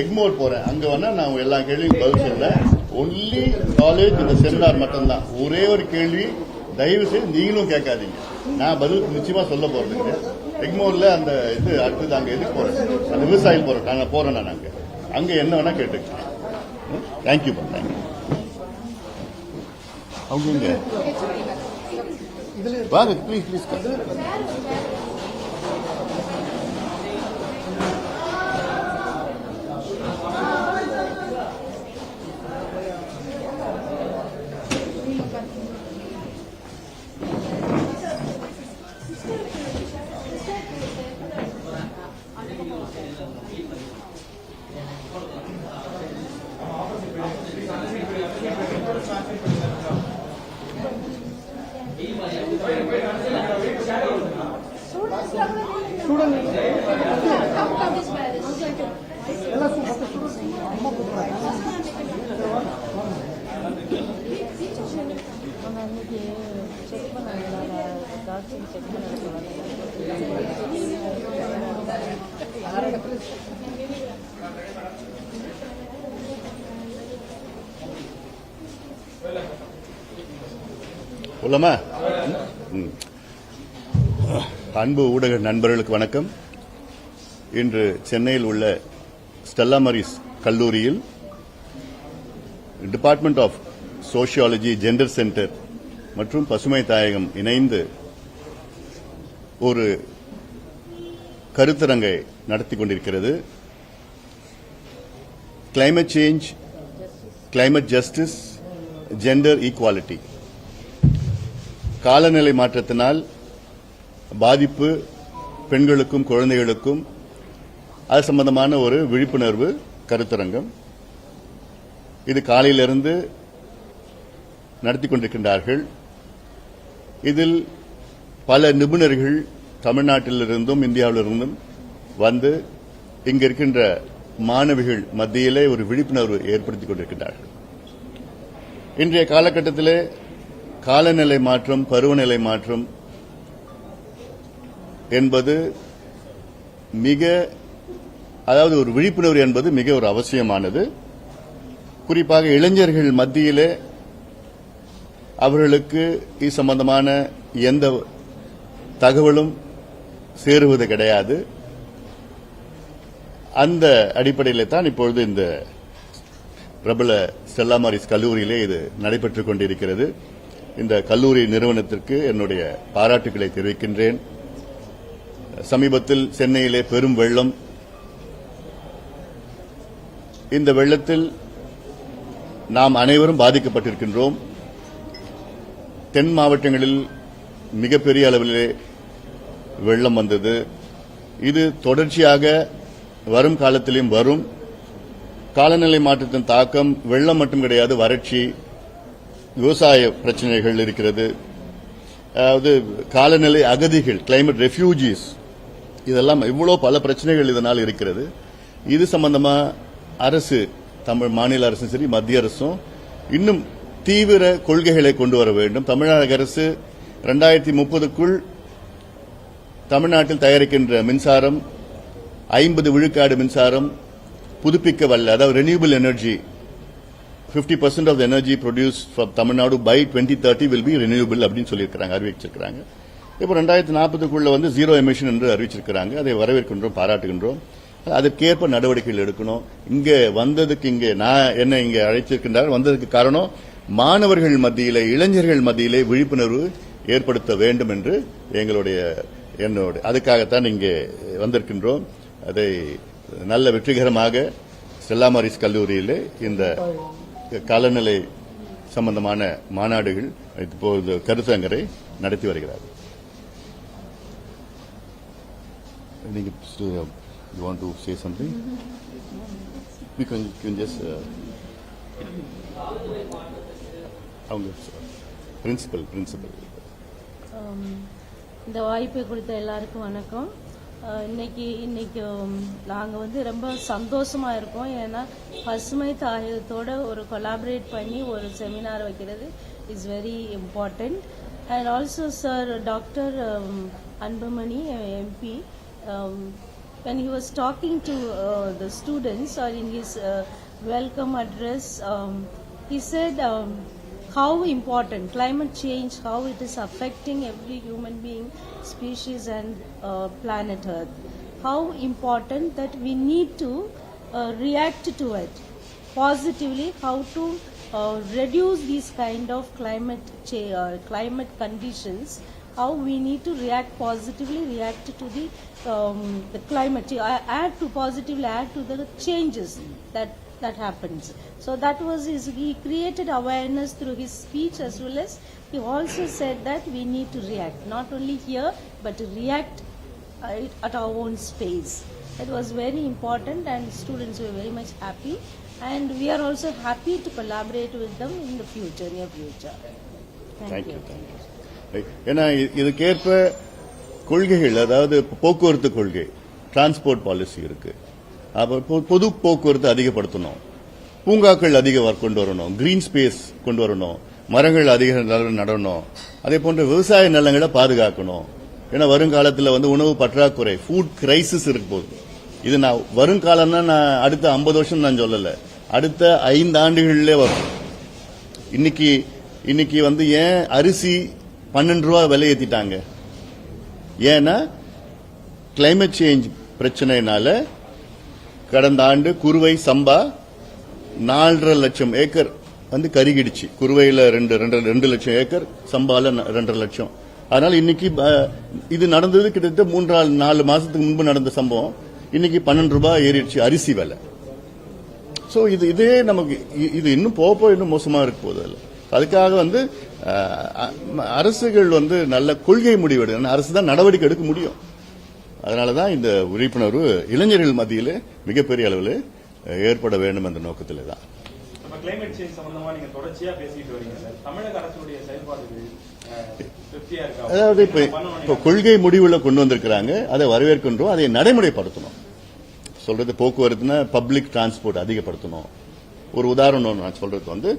எக்மோர் போறேன். அங்க வேணா நான் எல்லா கேள்வியும் பதில் சொல்றேன். ஒன்லி காலேஜ் இந்த செமினார் மட்டும்தான். ஒரே ஒரு கேள்வி தயவு செய்து நீங்களும் கேட்காதீங்க. நான் பதில் நிச்சயமா சொல்ல போறது எக்மோர்ல அந்த இது அடுத்தது அங்க எதுக்கு போறேன்? அந்த விவசாயம் போறேன் நான் போறேன் நான் அங்க. அங்க என்ன வேணா கேட்டுக்கலாம். தேங்க்யூ தேங்க்யூ அவங்க இங்க வாங்க ப்ளீஸ் ப்ளீஸ் அன்னைக்கு செக் பண்ணாங்க டாக்டர் செக் உள்ளமா அன்பு ஊடக நண்பர்களுக்கு வணக்கம். இன்று சென்னையில் உள்ள ஸ்டெல்லா மரிஸ் கல்லூரியில் department of sociology gender centre மற்றும் பசுமை தாயகம் இணைந்து ஒரு கருத்தரங்கை நடத்தி கொண்டிருக்கிறது. Climate change climate justice gender equality காலநிலை மாற்றத்தினால் பாதிப்பு பெண்களுக்கும் குழந்தைகளுக்கும் அது சம்பந்தமான ஒரு விழிப்புணர்வு கருத்தரங்கம் இது காலையிலிருந்து நடத்தி கொண்டிருக்கின்றார்கள். இதில் பல நிபுணர்கள் தமிழ்நாட்டிலிருந்தும் இந்தியாவிலிருந்தும் வந்து இங்க இருக்கின்ற மாணவிகள் மத்தியிலே ஒரு விழிப்புணர்வு ஏற்படுத்திக் கொண்டிருக்கின்றார்கள். இன்றைய காலகட்டத்திலே காலநிலை மாற்றம் பருவநிலை மாற்றம் என்பது மிக அதாவது ஒரு விழிப்புணர்வு என்பது மிக ஒரு அவசியமானது. குறிப்பாக இளைஞர்கள் மத்தியிலே அவர்களுக்கு இது சம்பந்தமான எந்த தகவலும் சேருவது கிடையாது. அந்த அடிப்படையில் தான் இப்பொழுது இந்த பிரபல செல்லாமாரிஸ் மாரிஸ் கல்லூரியிலே இது நடைபெற்றுக் கொண்டிருக்கிறது. இந்த கல்லூரி நிறுவனத்திற்கு என்னுடைய பாராட்டுகளை தெரிவிக்கின்றேன். சமீபத்தில் சென்னையிலே பெரும் வெள்ளம் இந்த வெள்ளத்தில் நாம் அனைவரும் பாதிக்கப்பட்டிருக்கின்றோம். தென் மாவட்டங்களில் மிகப்பெரிய அளவிலே வெள்ளம் வந்தது. இது தொடர்ச்சியாக வரும் காலத்திலும் வரும். காலநிலை மாற்றத்தின் தாக்கம் வெள்ளம் மட்டும் கிடையாது வறட்சி விவசாய பிரச்சனைகள் இருக்கிறது. அதாவது காலநிலை அகதிகள் கிளைமேட் ரெஃப்யூஜிஸ் இதெல்லாம் இவ்வளோ பல பிரச்சனைகள் இதனால் இருக்கிறது. இது சம்பந்தமாக அரசு தமிழ் மாநில அரசும் சரி மத்திய அரசும் இன்னும் தீவிர கொள்கைகளை கொண்டு வர வேண்டும். தமிழக அரசு ரெண்டாயிரத்தி முப்பதுக்குள் தமிழ்நாட்டில் தயாரிக்கின்ற மின்சாரம் ஐம்பது விழுக்காடு மின்சாரம் புதுப்பிக்க வல்ல அதாவது renewable energy 50% percent of energy produce from Tamil Nadu by twenty thirty will be renewable அப்படின்னு சொல்லியிருக்கிறாங்க அறிவிச்சிருக்கிறாங்க. இப்போ ரெண்டாயிரத்தி நாற்பதுக்குள்ள வந்து ஜீரோ எமிஷன் என்று அறிவிச்சிருக்கிறாங்க. அதை வரவேற்கின்றோம் பாராட்டுகின்றோம். அதற்கேற்ப நடவடிக்கைகள் எடுக்கணும். இங்க வந்ததுக்கு இங்கே நான் என்ன இங்க அழைச்சிருக்கின்றார் வந்ததுக்கு காரணம் மாணவர்கள் மத்தியிலே இளைஞர்கள் மத்தியிலே விழிப்புணர்வு ஏற்படுத்த வேண்டும் என்று எங்களுடைய என்னோட அதுக்காகத்தான் இங்கே வந்திருக்கின்றோம். அதை நல்ல வெற்றிகரமாக ஸ்டெல்லா மாரிஸ் கல்லூரியிலே இந்த காலநிலை சம்பந்தமான மாநாடுகள் இப்போது கருத்தரங்கரை நடத்தி வருகிறார்கள். நீங்க you want to say something we can can just அவங்க பிரின்சிபல் பிரின்சிபல் இந்த வாய்ப்பை கொடுத்த எல்லாருக்கும் வணக்கம். இன்னைக்கு இன்னைக்கு நாங்கள் வந்து ரொம்ப சந்தோஷமா இருக்கோம். ஏன்னா பசுமை தாயகத்தோட ஒரு கொலாபரேட் பண்ணி ஒரு செமினார் வைக்கிறது is very important and also sir doctor Anbumani MP when he was talking to uh, the students or in his uh, welcome address, um, he said um, how important climate change, how it is affecting every human being, species, and uh, planet Earth. How important that we need to uh, react to it positively. How to uh, reduce these kind of climate uh, climate conditions. How we need to react positively, react to the um, the climate, add to positively add to the changes that that happens. So that was his. He created awareness through his speech as well as he also said that we need to react not only here but to react uh, at our own space. It was very important, and students were very much happy. And we are also happy to collaborate with them in the future, near future. Thank, Thank you. you. ஏன்னா இதுக்கேற்ப கொள்கைகள் அதாவது போக்குவரத்து கொள்கை transport policy இருக்கு. அப்ப பொ- பொது போக்குவரத்து அதிகப்படுத்தணும். பூங்காக்கள் அதிக கொண்டு வரணும். கிரீன் ஸ்பேஸ் கொண்டு வரணும். மரங்கள் அதிக நட- நடணும். அதே போன்ற விவசாய நிலங்களை பாதுகாக்கணும். ஏன்னா வருங்காலத்தில் வந்து உணவு பற்றாக்குறை ஃபுட் கிரைசிஸ் இருக்கு. போகுது இது நான் வருங்காலம்னா நான் அடுத்த ஐம்பது வருஷம் நான் சொல்லலை. அடுத்த ஐந்து ஆண்டுகளிலே வரும். இன்னைக்கு இன்னைக்கு வந்து ஏன் அரிசி பன்னெண்டு ரூபா விலை ஏற்றிட்டாங்க ஏன்னா கிளைமேட் சேஞ்ச் பிரச்சனைனால கடந்த ஆண்டு குறுவை சம்பா நாலரை லட்சம் ஏக்கர் வந்து கருகிடுச்சு. குறுவையில் ரெண்டு ரெண்டு ரெண்டு லட்சம் ஏக்கர் சம்பால ந- ரெண்டரை லட்சம். அதனால இன்னைக்கு இது நடந்தது கிட்டத்தட்ட மூன்றாள் நாலு மாசத்துக்கு முன்பு நடந்த சம்பவம். இன்னைக்கு பன்னெண்டு ரூபாய் ஏறிடுச்சு அரிசி விலை. ஸோ இது இதே நமக்கு இ- இது இன்னும் போக போக இன்னும் மோசமாக இருக்கு போகுது அதுக்காக வந்து அரசுகள் வந்து நல்ல கொள்கை முடிவெடு அரசு தான் நடவடிக்கை எடுக்க முடியும். அதனால தான் இந்த விழிப்புணர்வு இளைஞர்கள் மத்தியில் மிகப்பெரிய அளவில் ஏற்பட வேண்டும் என்ற நோக்கத்திலே தான் நம்ம கிளைமேட் சேஞ்ச் சம்பந்தமா நீங்க தொடர்ச்சியா பேசிட்டு வரீங்க சார். தமிழக அரசுடைய செயல்பாடுகள் அஹ், திருப்தியா இருக்கா? அதாவது இப்ப இப்ப கொள்கை முடிவுல கொண்டு வந்திருக்கிறாங்க. அதை வரவேற்கின்றோம். அதை நடைமுறைப்படுத்தணும். சொல்றது போக்குவரத்துனா பப்ளிக் டிரான்ஸ்போர்ட் அதிகப்படுத்தணும். ஒரு உதாரணம் நான் சொல்றது வந்து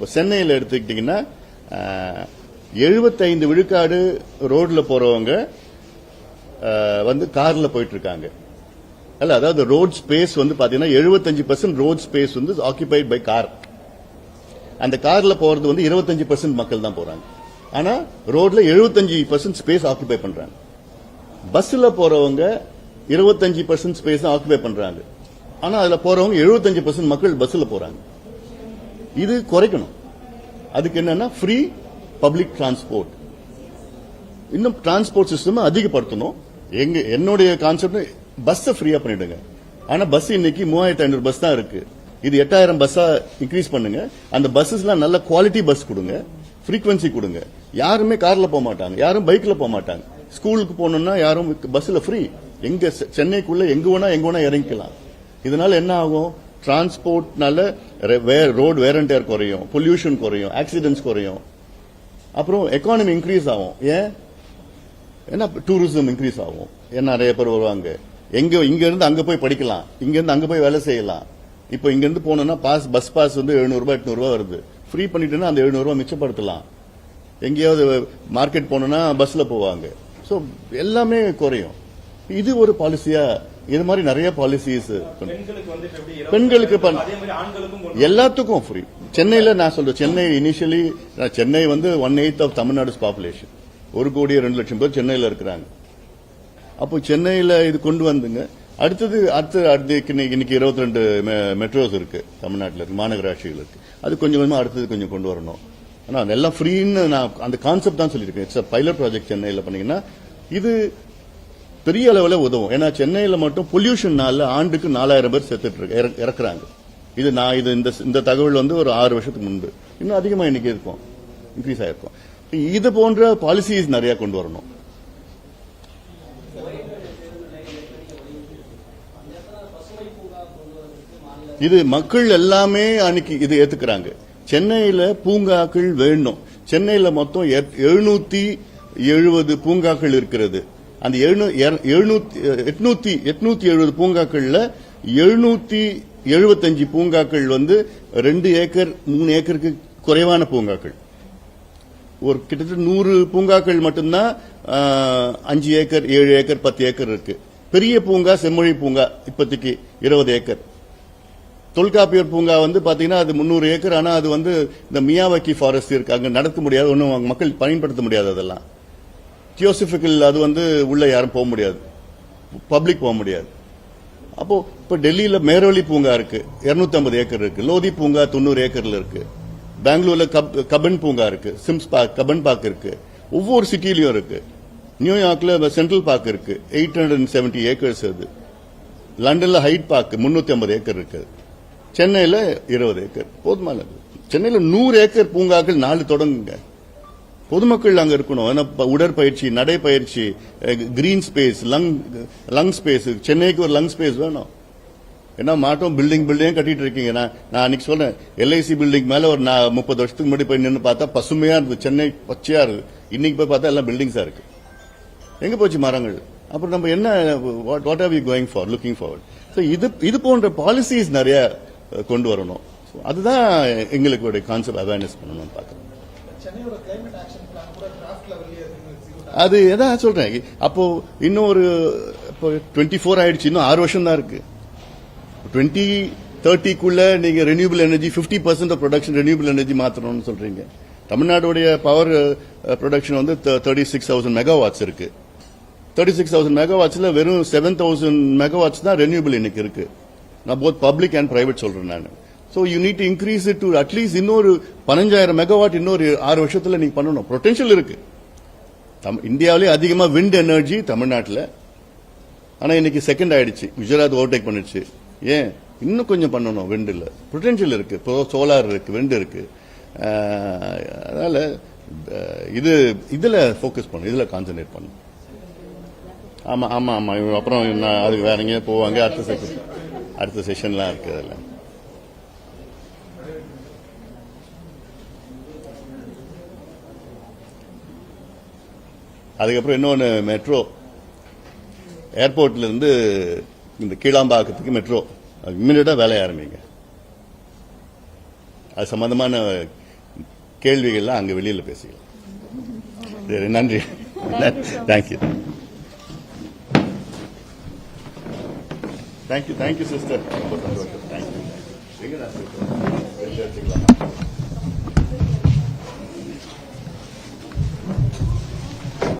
இப்போ சென்னையில் எடுத்துக்கிட்டீங்கன்னா எழுபத்தைந்து விழுக்காடு ரோட்ல போறவங்க வந்து கார்ல போயிட்டு இருக்காங்க அல்ல அதாவது ரோட் ஸ்பேஸ் வந்து பாத்தீங்கன்னா எழுபத்தஞ்சு பர்சன்ட் ரோட் ஸ்பேஸ் வந்து ஆக்கிபைட் பை கார் அந்த கார்ல போறது வந்து 25% பர்சன்ட் மக்கள் தான் போறாங்க. ஆனா ரோட்ல 75% பர்சன்ட் ஸ்பேஸ் ஆக்குபை பண்றாங்க. பஸ்ல போறவங்க 25% பர்சன்ட் ஸ்பேஸ் ஆக்குபை பண்றாங்க. ஆனா அதுல போறவங்க 75% பர்சன்ட் மக்கள் பஸ்ல போறாங்க. இது குறைக்கணும். அதுக்கு என்னன்னா ஃப்ரீ பப்ளிக் டிரான்ஸ்போர்ட் இன்னும் டிரான்ஸ்போர்ட் சிஸ்டம் அதிகப்படுத்தணும். எங்க என்னுடைய கான்செப்ட் பஸ் ஃப்ரீயா பண்ணிடுங்க. ஆனா பஸ் இன்னைக்கு மூவாயிரத்தி ஐநூறு பஸ் தான் இருக்கு. இது எட்டாயிரம் பஸ்ஸா இன்க்ரீஸ் பண்ணுங்க. அந்த பஸ்ஸஸ்லாம் நல்ல குவாலிட்டி பஸ் கொடுங்க. ஃப்ரீக்வன்சி கொடுங்க. யாருமே கார்ல போக மாட்டாங்க. யாரும் பைக்ல போக மாட்டாங்க. ஸ்கூலுக்கு போகணும்னா யாரும் பஸ்ல ஃப்ரீ எங்க செ- சென்னைக்குள்ள எங்க வேணா எங்க வேணா இறங்கிக்கலாம். இதனால என்ன ஆகும்? டிரான்ஸ்போர்ட்னால ரோடு வேர் அண்ட் டேர் குறையும். பொல்யூஷன் குறையும். ஆக்சிடென்ட்ஸ் குறையும். அப்புறம் எக்கானமி இன்க்ரீஸ் ஆகும். ஏன்? ஏன்னா டூரிசம் இன்க்ரீஸ் ஆகும். ஏன்னா நிறைய பேர் வருவாங்க? எங்க இங்க இருந்து அங்க போய் படிக்கலாம். இங்க இருந்து அங்க போய் வேலை செய்யலாம். இப்போ இங்க இருந்து போனோம்னா பாஸ் பஸ் பாஸ் வந்து 700 ரூபாய் 800 ரூபாய் வருது. ஃப்ரீ பண்ணிட்டேன்னா அந்த 700 ரூபாய் மிச்சப்படுத்தலாம். எங்கேயாவது மார்க்கெட் போனோம்னா பஸ்ல போவாங்க. ஸோ எல்லாமே குறையும். இது ஒரு பாலிசியா இது மாதிரி நிறைய பாலிசிஸ் பெண்களுக்கு எல்லாத்துக்கும் ஃப்ரீ சென்னையில நான் சொல்றேன் சென்னை இனிஷியலி சென்னை வந்து one eighth of Tamil Nadu population ஒரு கோடி ரெண்டு லட்சம் பேர் சென்னையில இருக்கிறாங்க. அப்போ சென்னையில இது கொண்டு வந்துங்க. அடுத்தது அடுத்து அடுத்து இன்னைக்கு- இருபத்தி ரெண்டு மெட்ரோஸ் இருக்கு தமிழ்நாட்டில் இருக்கு மாநகராட்சிகள் இருக்கு. அது கொஞ்சம் கொஞ்சமா அடுத்தது கொஞ்சம் கொண்டு வரணும். ஆனா அதெல்லாம் ஃப்ரீன்னு நான் அந்த கான்செப்ட் தான் சொல்லியிருக்கேன். இட்ஸ் பைலட் ப்ராஜெக்ட் சென்னையில் பண்ணீங்கன்னா இது பெரிய அளவில் உதவும். ஏன்னா சென்னையில் மட்டும் பொல்யூஷன்னால ஆண்டுக்கு நாலாயிரம் பேர் செத்துட்டு இறக்குறாங்க. இது நான் இது இந்த இந்த தகவல் வந்து ஒரு ஆறு வருஷத்துக்கு முன்பு. இன்னும் அதிகமாக இன்னைக்கு இருக்கும். இன்க்ரீஸ் ஆயிருக்கும். இது போன்ற பாலிசிஸ் நிறைய கொண்டு வரணும். இது மக்கள் எல்லாமே அன்னைக்கு இது ஏத்துக்கிறாங்க. சென்னையில பூங்காக்கள் வேணும். சென்னையில மொத்தம் எழுநூத்தி எழுபது பூங்காக்கள் இருக்கிறது. அந்த எழுநூத்தி எட்நூத்தி எட்நூத்தி எழுபது பூங்காக்கள்ல எழுநூத்தி எழுபத்தஞ்சு பூங்காக்கள் வந்து ரெண்டு ஏக்கர் மூணு ஏக்கருக்கு குறைவான பூங்காக்கள். ஒரு கிட்டத்தட்ட நூறு பூங்காக்கள் மட்டும்தான் அஞ்சு ஏக்கர் ஏழு ஏக்கர் பத்து ஏக்கர் இருக்கு. பெரிய பூங்கா செம்மொழி பூங்கா இப்போதைக்கு இருபது ஏக்கர். தொல்காப்பியர் பூங்கா வந்து பாத்தீங்கன்னா அது முந்நூறு ஏக்கர் ஆனா அது வந்து இந்த மியாவக்கி ஃபாரஸ்ட் இருக்கு. அங்க நடத்த முடியாது ஒன்றும் மக்கள் பயன்படுத்த முடியாது அதெல்லாம் தியோசிபிக்கல் அது வந்து உள்ள யாரும் போக முடியாது. பப்ளிக் போக முடியாது. அப்போ இப்ப டெல்லியில மேரவழி பூங்கா இருக்கு. 250 ஏக்கர் இருக்கு. லோதி பூங்கா தொண்ணூறு ஏக்கர்ல இருக்கு. பெங்களூர்ல கப் கபன் பூங்கா இருக்கு. சிம்ஸ் பார்க் கபன் பார்க் இருக்கு. ஒவ்வொரு சிட்டிலையும் இருக்கு. நியூயார்க்ல சென்ட்ரல் பார்க் இருக்கு. Eight hundred and seventy acres அது. லண்டன்ல ஹைட் பார்க் 350 ஐம்பது ஏக்கர் இருக்கு. சென்னையில இருபது ஏக்கர். போதுமானது சென்னையில நூறு ஏக்கர் பூங்காக்கள் நாலு தொடங்குங்க. பொதுமக்கள் அங்க இருக்கணும். உடற்பயிற்சி நடைப்பயிற்சி green space lung lung space சென்னைக்கு ஒரு லங் ஸ்பேஸ் வேணும். என்ன மாட்டோம் பில்டிங் பில்டிங் கட்டிட்டு இருக்கீங்க. நான் நான் அன்னைக்கு சொன்னேன் எல்ஐசி பில்டிங் மேல ஒரு நான் முப்பது வருஷத்துக்கு முன்னாடி போய் நின்று பார்த்தா பசுமையா இருக்கு சென்னை பச்சையா இருக்கு. இன்னைக்கு போய் பார்த்தா எல்லாம் பில்டிங்ஸா இருக்கு. எங்க போச்சு மரங்கள்? அப்புறம் நம்ம என்ன what are we going for looking forward so இது இது போன்ற பாலிசிஸ் நிறைய கொண்டு வரணும். அதுதான் எங்களுக்கு கான்செப்ட் அவேர்னஸ் பண்ணணும்னு பார்க்குறோம். அது எதான் சொல்றேன். அப்போ இன்னும் ஒரு இப்போ டுவெண்ட்டி ஃபோர் ஆயிடுச்சு. இன்னும் ஆறு வருஷம் தான் இருக்கு. டுவெண்ட்டி தேர்ட்டிக்குள்ள நீங்க renewable energy fifty percent of production renewable energy மாத்தணும்னு சொல்றீங்க. தமிழ்நாடுடைய பவர் ப்ரொடக்ஷன் வந்து தேர்ட்டி சிக்ஸ் தௌசண்ட் மெகாவாட்ஸ் இருக்கு. தேர்ட்டி சிக்ஸ் தௌசண்ட் மெகாவாட்ஸ்ல வெறும் செவன் தௌசண்ட் மெகாவாட்ஸ் தான் ரெனியூபிள் இன்னைக்கு இருக்கு. நான் போத் பப்ளிக் அண்ட் பிரைவேட் சொல்றேன் நான். So you need increase it to at least இன்னொரு பதினஞ்சாயிரம் மெகாவாட் இன்னொரு ஆறு வருஷத்தில் நீங்க பண்ணணும். பொட்டன்ஷியல் இருக்கு. தம்- இந்தியாவிலே அதிகமா விண்ட் எனர்ஜி தமிழ்நாட்டில். ஆனால் இன்னைக்கு செகண்ட் ஆயிடுச்சு. குஜராத் ஓவர்டேக் பண்ணிடுச்சு ஏன்? இன்னும் கொஞ்சம் பண்ணணும் விண்ட் இல்ல பொட்டன்ஷியல் இருக்கு. இப்போ சோலார் இருக்கு விண்ட் இருக்கு. அதனால இது இதுல ஃபோக்கஸ் பண்ணும் இதுல கான்சென்ட்ரேட் பண்ணும் ஆமா ஆமா ஆமா. இவங்க அப்புறம் நான் அதுக்கு வேற எங்கேயும் போவாங்க. அடுத்த செஷன் அடுத்த செஷன்லாம் இருக்கு அதில். அதுக்கப்புறம் இன்னொன்று மெட்ரோ ஏர்போர்ட்ல இருந்து இந்த கீழாம்பாக்கத்துக்கு மெட்ரோ இம்மிடியா வேலைய ஆரம்பிங்க. அது சம்பந்தமான கேள்விகள்லாம் அங்க வெளியில பேசிக்கலாம். சரி நன்றி. தேங்க்யூ தேங்க்யூ தேங்க்யூ சிஸ்டர் ரொம்ப சந்தோஷம். தேங்க்யூ எங்க நான் எடுத்துக்கலாமா